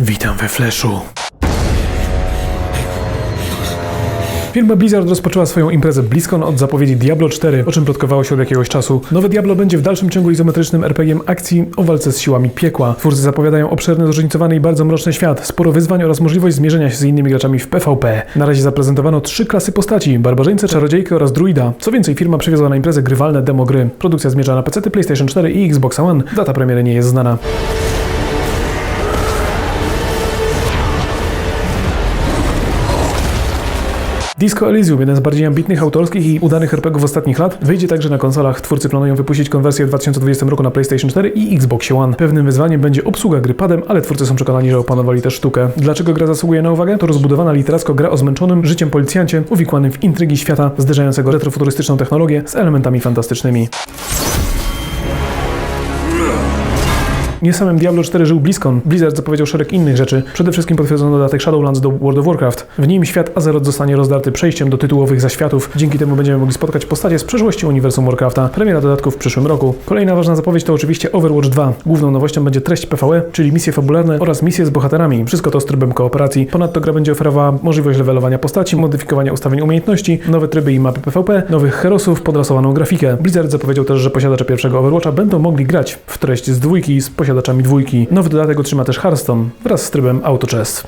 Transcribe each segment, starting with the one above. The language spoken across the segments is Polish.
Witam we Flashu. Firma Blizzard rozpoczęła swoją imprezę BlizzCon od zapowiedzi Diablo 4, o czym plotkowało się od jakiegoś czasu. Nowe Diablo będzie w dalszym ciągu izometrycznym RPG akcji o walce z siłami piekła. Twórcy zapowiadają obszerny, zróżnicowany i bardzo mroczny świat, sporo wyzwań oraz możliwość zmierzenia się z innymi graczami w PvP. Na razie zaprezentowano trzy klasy postaci, barbarzyńcę, czarodziejkę oraz druida. Co więcej, firma przywiozła na imprezę grywalne demo gry. Produkcja zmierza na PC, PlayStation 4 i Xbox One. Data premiery nie jest znana. Disco Elysium, jeden z bardziej ambitnych, autorskich i udanych RPGów ostatnich lat, wyjdzie także na konsolach. Twórcy planują wypuścić konwersję w 2020 roku na PlayStation 4 i Xbox One. Pewnym wyzwaniem będzie obsługa gry padem, ale twórcy są przekonani, że opanowali też sztukę. Dlaczego gra zasługuje na uwagę? To rozbudowana literacko gra o zmęczonym życiem policjancie, uwikłanym w intrygi świata, zderzającego retrofuturystyczną technologię z elementami fantastycznymi. Nie samym Diablo 4 żył BlizzCon. Blizzard zapowiedział szereg innych rzeczy. Przede wszystkim potwierdzono dodatek Shadowlands do World of Warcraft. W nim świat Azeroth zostanie rozdarty przejściem do tytułowych zaświatów. Dzięki temu będziemy mogli spotkać postacie z przeszłości uniwersum Warcrafta. Premiera dodatków w przyszłym roku. Kolejna ważna zapowiedź to oczywiście Overwatch 2. Główną nowością będzie treść PvE, czyli misje fabularne oraz misje z bohaterami. Wszystko to z trybem kooperacji. Ponadto gra będzie oferowała możliwość levelowania postaci, modyfikowania ustawień umiejętności, nowe tryby i mapy PvP, nowych herosów, podrasowaną grafikę. Blizzard zapowiedział też, że posiadacze pierwszego Overwatcha będą mogli grać w treść z dwójki z posiadaczami dwójki. Nowy dodatek otrzyma też Hearthstone wraz z trybem Auto Chess.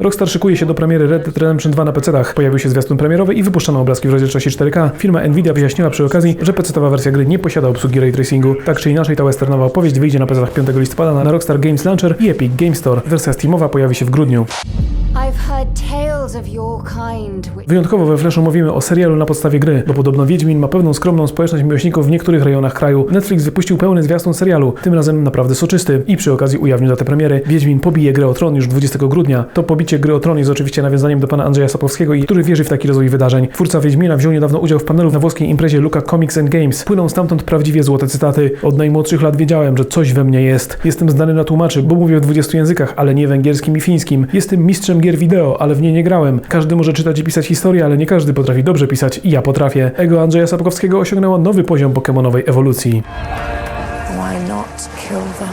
Rockstar szykuje się do premiery Red Dead Redemption 2 na PC-tach. Pojawił się zwiastun premierowy i wypuszczono obrazki w rozdzielczości 4K. Firma Nvidia wyjaśniła przy okazji, że PC-towa wersja gry nie posiada obsługi ray tracingu. Tak czy inaczej, ta westernowa opowieść wyjdzie na PC-tach 5 listopada na Rockstar Games Launcher i Epic Game Store. Wersja Steamowa pojawi się w grudniu. Wyjątkowo we Flashu mówimy o serialu na podstawie gry, bo podobno Wiedźmin ma pewną skromną społeczność miłośników w niektórych rejonach kraju. Netflix wypuścił pełny zwiastun serialu, tym razem naprawdę soczysty i przy okazji ujawnił datę premiery. Wiedźmin pobije grę o tron już 20 grudnia. To pobicie gry o tron jest oczywiście nawiązaniem do pana Andrzeja Sapowskiego, i który wierzy w taki rozwój wydarzeń. Twórca Wiedźmina wziął niedawno udział w panelu na włoskiej imprezie Luca Comics and Games. Płyną stamtąd prawdziwie złote cytaty. Od najmłodszych lat wiedziałem, że coś we mnie jest. Jestem zdany na tłumaczy, bo mówię w 20 językach, ale nie węgierskim i fińskim. Jestem mistrzem gier wideo, ale w nie nie grałem. Każdy może czytać i pisać historię, ale nie każdy potrafi dobrze pisać i ja potrafię. Ego Andrzeja Sapkowskiego osiągnęło nowy poziom pokemonowej ewolucji. Why not kill them?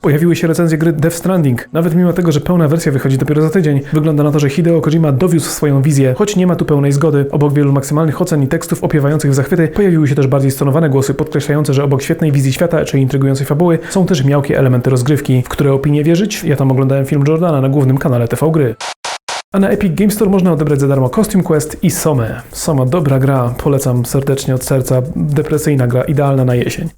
Pojawiły się recenzje gry Death Stranding. Nawet mimo tego, że pełna wersja wychodzi dopiero za tydzień, wygląda na to, że Hideo Kojima dowiózł swoją wizję, choć nie ma tu pełnej zgody. Obok wielu maksymalnych ocen i tekstów opiewających w zachwyty, pojawiły się też bardziej stonowane głosy podkreślające, że obok świetnej wizji świata czy intrygującej fabuły, są też miałkie elementy rozgrywki. W które opinie wierzyć? Ja tam oglądałem film Jordana na głównym kanale TV Gry. A na Epic Game Store można odebrać za darmo Costume Quest i Somę. Soma dobra gra, polecam serdecznie od serca, depresyjna gra, idealna na jesień.